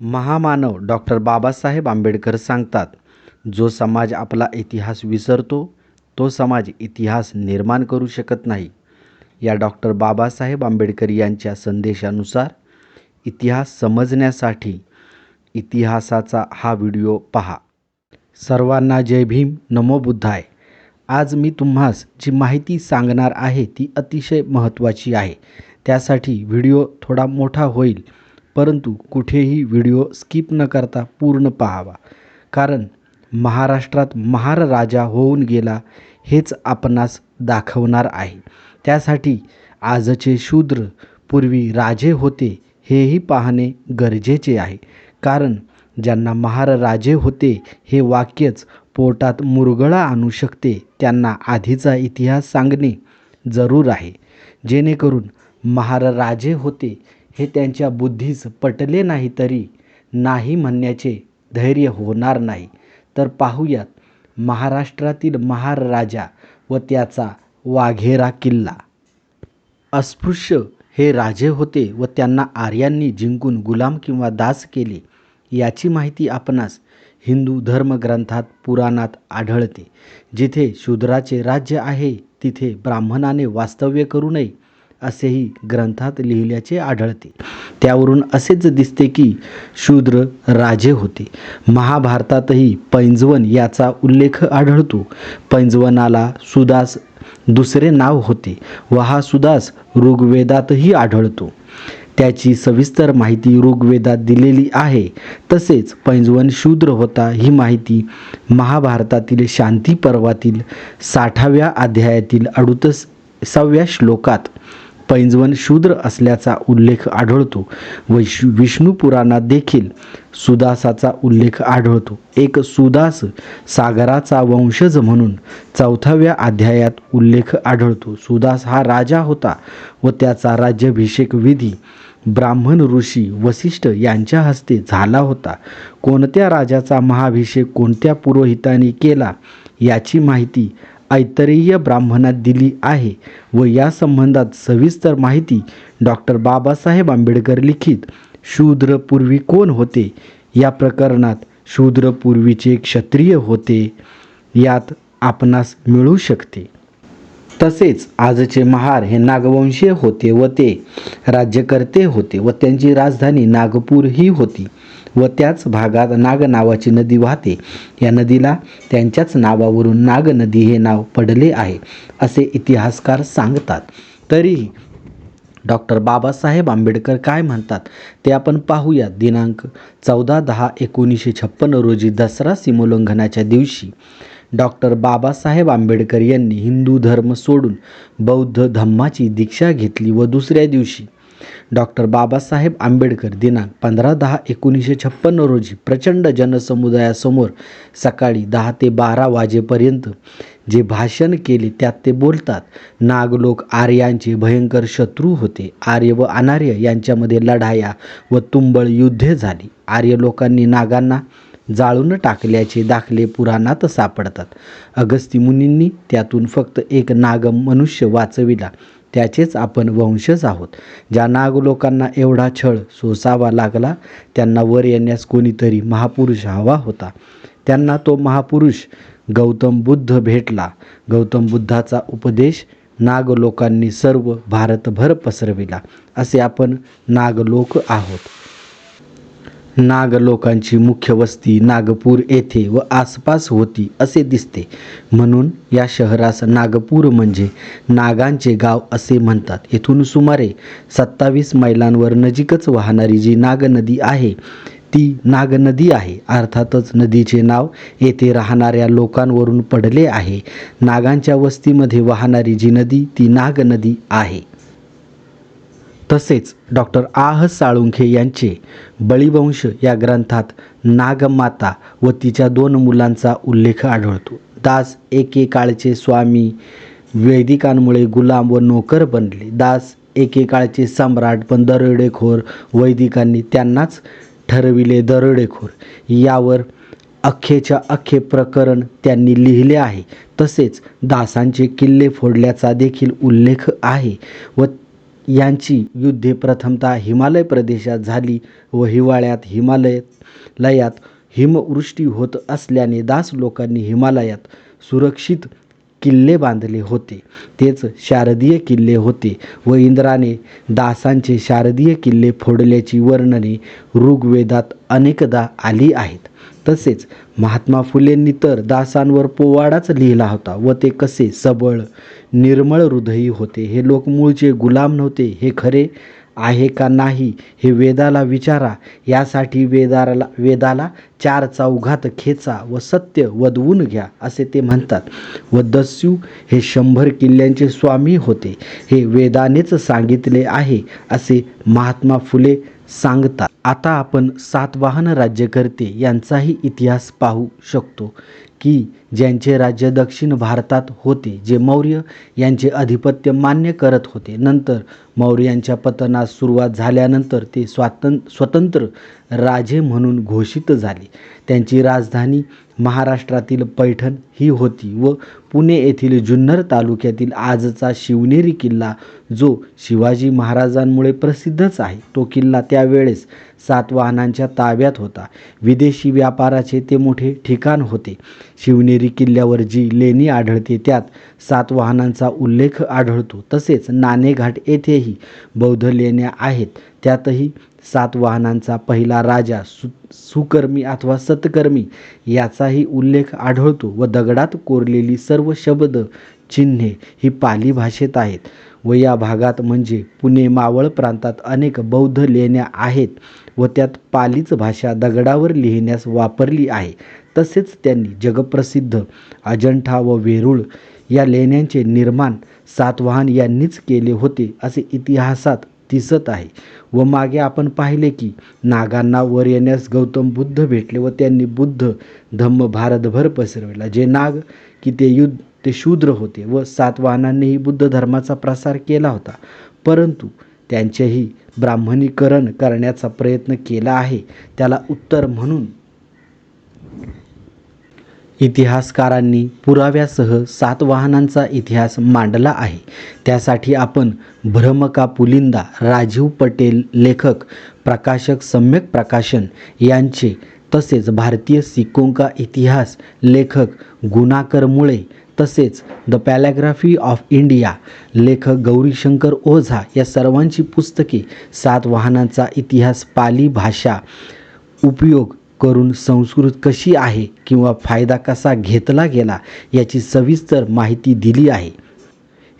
महामानव डॉक्टर बाबासाहेब आंबेडकर सांगतात जो समाज आपला इतिहास विसरतो तो समाज इतिहास निर्माण करू शकत नाही. या डॉक्टर बाबासाहेब आंबेडकर यांच्या संदेशानुसार इतिहास समजण्यासाठी इतिहासाचा हा व्हिडिओ पहा. सर्वांना जय भीम नमो बुद्धाय. आज मी तुम्हास जी माहिती सांगणार आहे ती अतिशय महत्त्वाची आहे. त्यासाठी व्हिडिओ थोडा मोठा होईल. परंतु कुठेही व्हिडिओ स्किप न करता पूर्ण पाहावा. कारण महाराष्ट्रात महार राजा होऊन गेला हेच आपणास दाखवणार आहे. त्यासाठी आजचे शूद्र पूर्वी राजे होते हेही पाहणे गरजेचे आहे. कारण ज्यांना महार राजे होते हे वाक्यच पोटात मुरगळा आणू शकते त्यांना आधीचा इतिहास सांगणे जरूर आहे. जेणेकरून महार राजे होते हे त्यांच्या बुद्धीस पटले नाही तरी नाही म्हणण्याचे धैर्य होणार नाही. तर पाहूयात महाराष्ट्रातील महाराजा व त्याचा वाघेरा किल्ला. अस्पृश्य हे राजे होते व त्यांना आर्यांनी जिंकून गुलाम किंवा दास केले याची माहिती आपणास हिंदू धर्मग्रंथात पुराणात आढळते. जिथे शूद्राचे राज्य आहे तिथे ब्राह्मणाने वास्तव्य करू नये असेही ग्रंथात लिहिल्याचे आढळते. त्यावरून असेच दिसते की शूद्र राजे होते. महाभारतातही पैंजवन याचा उल्लेख आढळतो. पैंजवनाला सुदास दुसरे नाव होते व हा सुदास ऋग्वेदातही आढळतो. त्याची सविस्तर माहिती ऋग्वेदात दिलेली आहे. तसेच पैंजवन शूद्र होता ही माहिती महाभारतातील शांती पर्वातील साठाव्या अध्यायातील अडुतसाव्या श्लोकात पैंजवन शूद्र असल्याचा उल्लेख आढळतो व विष्णू पुराणात देखील सुदासाचा उल्लेख आढळतो. एक सुदास सागराचा वंशज म्हणून चौथाव्या अध्यायात उल्लेख आढळतो. सुदास हा राजा होता व त्याचा राज्याभिषेक विधी ब्राह्मण ऋषी वसिष्ठ यांच्या हस्ते झाला होता. कोणत्या राजाचा महाभिषेक कोणत्या पुरोहिताने केला याची माहिती ऐतरेय ब्राह्मणात दिली आहे व या संबंधात सविस्तर माहिती डॉक्टर बाबासाहेब आंबेडकर लिखित. शूद्र पूर्वी कोण होते? या प्रकरणात शूद्र पूर्वीचे क्षत्रिय होते. यात आपणास मिळू शकते. तसेच आजचे महार हे नागवंशीय होते व ते राज्यकर्ते होते व त्यांची राजधानी नागपूर ही होती. व त्याच भागात नाग नावाची नदी वाहते. या नदीला त्यांच्याच नावावरून नाग नदी हे नाव पडले आहे असे इतिहासकार सांगतात. तरीही डॉक्टर बाबासाहेब आंबेडकर काय म्हणतात ते आपण पाहूया. दिनांक चौदा दहा एकोणीसशे छप्पन रोजी दसरा सीमोल्लंघनाच्या दिवशी डॉक्टर बाबासाहेब आंबेडकर यांनी हिंदू धर्म सोडून बौद्ध धम्माची दीक्षा घेतली व दुसऱ्या दिवशी डॉक्टर बाबासाहेब आंबेडकर दिनांक पंधरा दहा एकोणीसशे छप्पन्न रोजी प्रचंड जनसमुदायासमोर सकाळी दहा ते बारा वाजेपर्यंत जे भाषण केले त्यात ते बोलतात नागलोक आर्यांचे भयंकर शत्रू होते. आर्य व अनार्य यांच्यामध्ये लढाया व तुंबळ युद्धे झाली. आर्य लोकांनी नागांना जाळून टाकल्याचे दाखले पुराणात सापडतात. अगस्ती मुनींनी त्यातून फक्त एक नागम मनुष्य वाचविला. त्याचेच आपण वंशज आहोत. ज्या नाग लोकांना एवढा छळ सोसावा लागला त्यांना वर येण्यास कोणीतरी महापुरुष हवा होता. त्यांना तो महापुरुष गौतम बुद्ध भेटला. गौतम बुद्धाचा उपदेश नाग लोकांनी सर्व भारतभर पसरविला. असे आपण नागलोक आहोत. नाग लोकांची मुख्य वस्ती नागपूर येथे व आसपास होती असे दिसते. म्हणून या शहरास नागपूर म्हणजे नागांचे गाव असे म्हणतात. येथून सुमारे सत्तावीस मैलांवर नजीकच वाहणारी जी नाग नदी आहे ती नाग नदी आहे. अर्थातच नदीचे नाव येथे राहणाऱ्या लोकांवरून पडले आहे. नागांच्या वस्तीमध्ये वाहणारी जी नदी ती नाग नदी आहे. तसेच डॉक्टर आह साळुंखे यांचे बळीवंश या ग्रंथात नागमाता व तिच्या दोन मुलांचा उल्लेख आढळतो. दास एकेकाळचे स्वामी वैदिकांमुळे गुलाम व नोकर बनले. दास एकेकाळचे सम्राट पण दरोडेखोर वैदिकांनी त्यांनाच ठरविले दरोडेखोर. यावर अख्खेच्या अख्खे प्रकरण त्यांनी लिहिले आहे. तसेच दासांचे किल्ले फोडल्याचा देखील उल्लेख आहे व यांची युद्धे प्रथमतः हिमालय प्रदेशात झाली व हिवाळ्यात हिमालय लयात हिमवृष्टी होत असल्याने दास लोकांनी हिमालयात सुरक्षित किल्ले बांधले होते. तेच शारदीय किल्ले होते व इंद्राने दासांचे शारदीय किल्ले फोडल्याची वर्णने ऋग्वेदात अनेकदा आली आहेत. तसेच महात्मा फुलेंनी तर दासांवर पोवाडाच लिहिला होता व ते कसे सबळ निर्मळ हृदयी होते. हे लोक मूळचे गुलाम नव्हते. हे खरे आहे का नाही हे वेदाला विचारा. यासाठी वेदाला वेदाला चार चौघात खेचा व सत्य वदवून घ्या असे ते म्हणतात. व दस्यू हे शंभर किल्ल्यांचे स्वामी होते. हे वेदानेच सांगितले आहे असे महात्मा फुले सांगतात आता आपण सातवाहन राज्यकर्ते यांचाही इतिहास पाहू शकतो. की ज्यांचे राज्य दक्षिण भारतात होते जे मौर्य यांचे अधिपत्य मान्य करत होते. नंतर मौर्यांच्या पतनास सुरुवात झाल्यानंतर ते स्वातं स्वतंत्र राजे म्हणून घोषित झाले. त्यांची राजधानी महाराष्ट्रातील पैठण ही होती व पुणे येथील जुन्नर तालुक्यातील आजचा शिवनेरी किल्ला जो शिवाजी महाराजांमुळे प्रसिद्धच आहे. तो किल्ला त्यावेळेस सातवाहनांच्या ताब्यात होता. विदेशी व्यापाराचे ते मोठे ठिकाण होते. शिवनेरी किल्ल्यावर जी लेणी आढळते त्यात सातवाहनांचा उल्लेख आढळतो. तसेच नाणेघाट येथेही बौद्ध लेण्या आहेत. त्यातही सातवाहनांचा पहिला राजा सु सुकर्मी अथवा सतकर्मी याचाही उल्लेख आढळतो व दगडात कोरलेली सर्व शब्द चिन्हे ही पाली भाषेत आहेत. व या भागात म्हणजे पुणे मावळ प्रांतात अनेक बौद्ध लेण्या आहेत व त्यात पालीच भाषा दगडावर लिहिण्यास वापरली आहे. तसेच त्यांनी जगप्रसिद्ध अजंठा व वेरूळ या लेण्यांचे निर्माण सातवाहन यांनीच केले होते असे इतिहासात दिसत आहे. व मागे आपण पाहिले की नागांना वर येण्यास गौतम बुद्ध भेटले व त्यांनी बुद्ध धम्म भारतभर पसरविला. जे नाग की ते युद्ध ते शूद्र होते व सातवाहनांनीही बुद्ध धर्माचा प्रसार केला होता. परंतु त्यांचेही ब्राह्मणीकरण करण्याचा प्रयत्न केला आहे. त्याला उत्तर म्हणून इतिहासकारांनी पुराव्यासह सातवाहनांचा इतिहास मांडला आहे. त्यासाठी आपण भ्रमका पुलिंदा राजीव पटेल लेखक प्रकाशक सम्यक प्रकाशन यांचे तसेच भारतीय सिकोंका इतिहास लेखक गुणाकर मुळे तसेच द पॅलॅग्राफी ऑफ इंडिया लेखक गौरीशंकर ओझा या सर्वांची पुस्तके सातवाहनांचा इतिहास पाली भाषा उपयोग करून संस्कृत कशी आहे किंवा फायदा कसा घेतला गेला याची सविस्तर माहिती दिली आहे.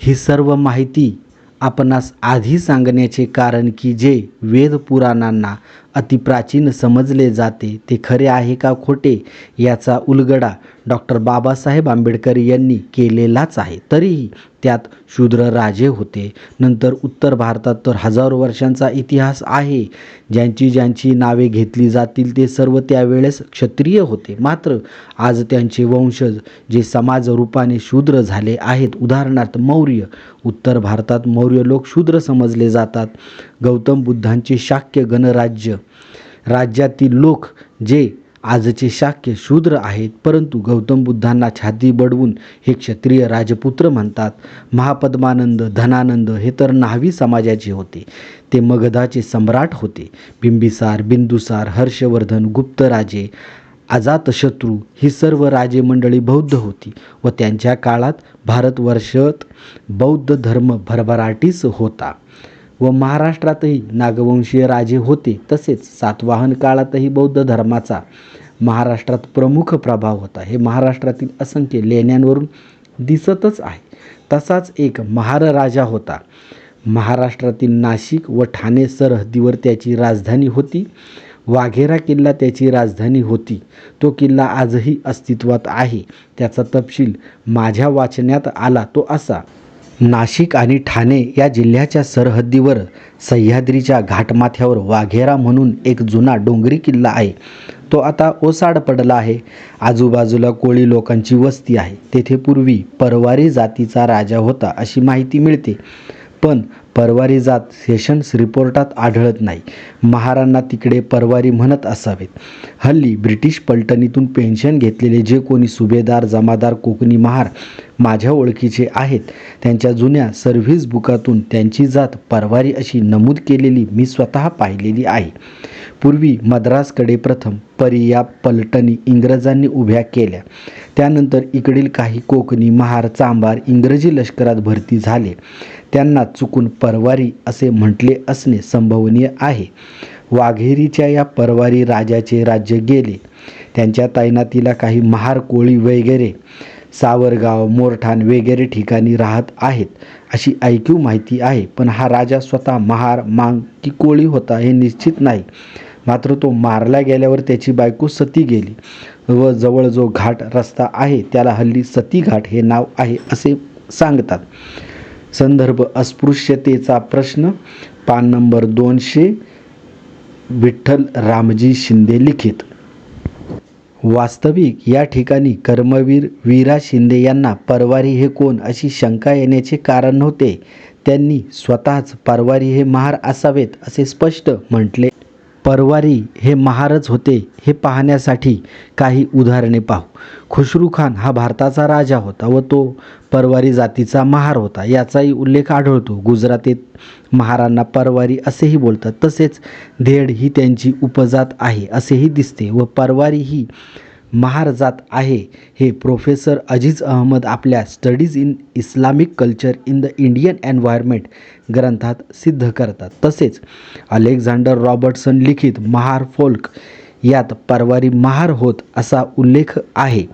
ही सर्व माहिती आपणास आधी सांगण्याचे कारण की जे वेद पुराणांना अतिप्राचीन समजले जाते. ते खरे आहे का खोटे याचा उलगडा डॉक्टर बाबासाहेब आंबेडकर यांनी केलेलाच आहे. तरीही त्यात शूद्र राजे होते. नंतर उत्तर भारतात तर हजारो वर्षांचा इतिहास आहे. ज्यांची ज्यांची नावे घेतली जातील ते सर्व त्यावेळेस क्षत्रिय होते. मात्र आज त्यांचे वंशज जे समाज रूपाने शूद्र झाले आहेत. उदाहरणार्थ मौर्य. उत्तर भारतात मौर्य लोक शूद्र समजले जातात. गौतम बुद्धांचे शाक्य गणराज्य राज्यातील लोक जे आजचे शाक्य शूद्र आहेत परंतु गौतम बुद्धांना छाती बडवून हे क्षत्रिय राजपुत्र म्हणतात महापद्मानंद धनानंद हे तर न्हावी समाजाचे होते. ते मगधाचे सम्राट होते. बिंबिसार बिंदुसार हर्षवर्धन गुप्तराजे अजातशत्रू ही सर्व राजे मंडळी बौद्ध होती व त्यांच्या काळात भारतवर्षात बौद्ध धर्म भरभराटीस होता. व महाराष्ट्रातही नागवंशीय राजे होते तसेच सातवाहन काळातही बौद्ध धर्माचा महाराष्ट्रात प्रमुख प्रभाव होता. हे महाराष्ट्रातील असंख्य लेण्यांवरून दिसतच आहे. तसाच एक महार राजा होता. महाराष्ट्रातील नाशिक व ठाणे सरहद्दीवर त्याची राजधानी होती. वाघेरा किल्ला त्याची राजधानी होती. तो किल्ला आजही अस्तित्वात आहे. त्याचा तपशील माझ्या वाचण्यात आला तो असा नाशिक आणि ठाणे या जिल्ह्याच्या सरहद्दीवर सह्याद्रीच्या घाटमाथ्यावर वाघेरा म्हणून एक जुना डोंगरी किल्ला आहे. तो आता ओसाड पडला आहे. आजूबाजूला कोळी लोकांची वस्ती आहे. तेथे पूर्वी परवारी जातीचा राजा होता अशी माहिती मिळते. पण परवारी जात सेशन्स रिपोर्टात आढळत नाही. महारांना तिकडे परवारी म्हणत असावेत. हल्ली ब्रिटिश पलटणीतून पेन्शन घेतलेले जे कोणी सुभेदार जमादार कोकणी महार माझ्या ओळखीचे आहेत त्यांच्या जुन्या सर्व्हिस बुकातून त्यांची जात परवारी अशी नमूद केलेली मी स्वतः पाहिलेली आहे. पूर्वी मद्रासकडे प्रथम परिया पलटणी इंग्रजांनी उभ्या केल्या. त्यानंतर इकडील काही कोकणी महार चांभार इंग्रजी लष्करात भरती झाले. त्यांना चुकून परवारी असे म्हटले असणे संभवनीय आहे. वाघेरीच्या या परवारी राजाचे राज्य गेले. त्यांच्या तैनातीला काही महार कोळी वगैरे सावरगाव मोरठाण वगैरे ठिकाणी राहत आहेत अशी ऐकीव माहिती आहे. पण हा राजा स्वतः महार मांग की कोळी होता हे निश्चित नाही. मात्र तो मारला गेल्यावर त्याची बायको सती गेली व जवळ जो घाट रस्ता आहे त्याला हल्ली सती घाट हे नाव आहे असे सांगतात. संदर्भ अस्पृश्यतेचा प्रश्न पान नंबर दोनशे विठ्ठल रामजी शिंदे लिखित. वास्तविक या ठिकाणी कर्मवीर वीरा शिंदे यांना परवारी हे कोण अशी शंका येण्याचे कारण होते त्यांनी स्वतःच परवारी हे महार असावेत असे स्पष्ट म्हटले परवारी हे महारच होते हे पाहण्यासाठी काही उदाहरणे पाहू. खुशरू खान हा भारताचा राजा होता व तो परवारी जातीचा महार होता. याचाही उल्लेख आढळतो. गुजरातीत महारांना परवारी असेही बोलतात तसेच धेड ही त्यांची उपजात आहे असेही दिसते व परवारी ही महार जात आहे. हे प्रोफेसर अजीज अहमद आपल्या studies in Islamic culture in the Indian environment ग्रंथात सिद्ध करतात. तसेच अलेक्झांडर रॉबर्टसन लिखित महार फोल्क यात परवारी महार होत असा उल्लेख आहे.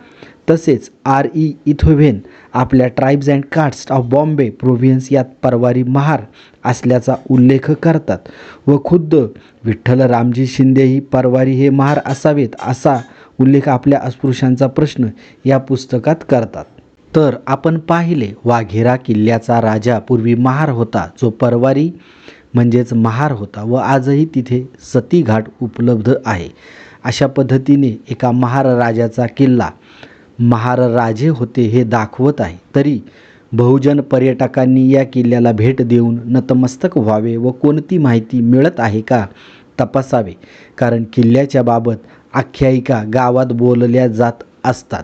तसेच आर ई इथोव्हेन आपल्या tribes and caste of Bombay province यात परवारी महार असल्याचा उल्लेख करतात. व खुद्द विठ्ठल रामजी शिंदेही परवारी हे महार असावेत असा उल्लेख आपल्या अस्पृश्यांचा प्रश्न या पुस्तकात करतात. तर आपण पाहिले वाघेरा किल्ल्याचा राजा पूर्वी महार होता जो परवारी म्हणजेच महार होता व आजही तिथे सती घाट उपलब्ध आहे. अशा पद्धतीने एका महार राजाचा किल्ला महार राजे होते हे दाखवत आहे. तरी बहुजन पर्यटकांनी या किल्ल्याला भेट देऊन नतमस्तक व्हावे व कोणती माहिती मिळत आहे का तपासावे. कारण किल्ल्याच्या बाबत आख्यायिका गावात बोलल्या जात असतात.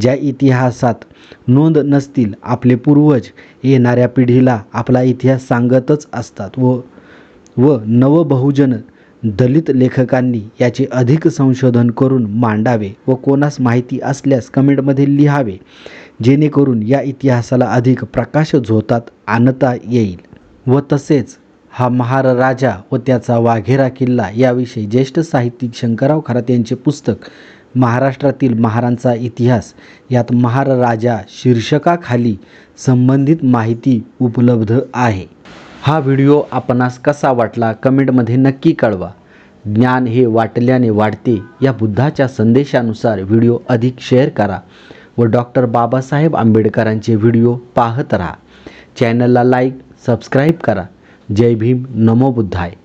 ज्या इतिहासात नोंद नसतील आपले पूर्वज येणाऱ्या पिढीला आपला इतिहास सांगतच असतात व व नवबहुजन दलित लेखकांनी याचे अधिक संशोधन करून मांडावे व कोणास माहिती असल्यास कमेंटमध्ये लिहावे जेणेकरून या इतिहासाला अधिक प्रकाश झोतात आणता येईल. व तसेच हा महार राजा व त्याचा वाघेरा किल्ला याविषयी ज्येष्ठ साहित्यिक शंकरराव खरात यांचे पुस्तक महाराष्ट्रातील महारांचा इतिहास यात महार राजा शीर्षकाखाली संबंधित माहिती उपलब्ध आहे. हा व्हिडिओ आपणास कसा वाटला कमेंटमध्ये नक्की कळवा. ज्ञान हे वाटल्याने वाढते या बुद्धाच्या संदेशानुसार व्हिडिओ अधिक शेअर करा व डॉक्टर बाबासाहेब आंबेडकरांचे व्हिडिओ पाहत राहा. चॅनलला लाईक सबस्क्राईब करा. जय भीम नमो बुद्धाय.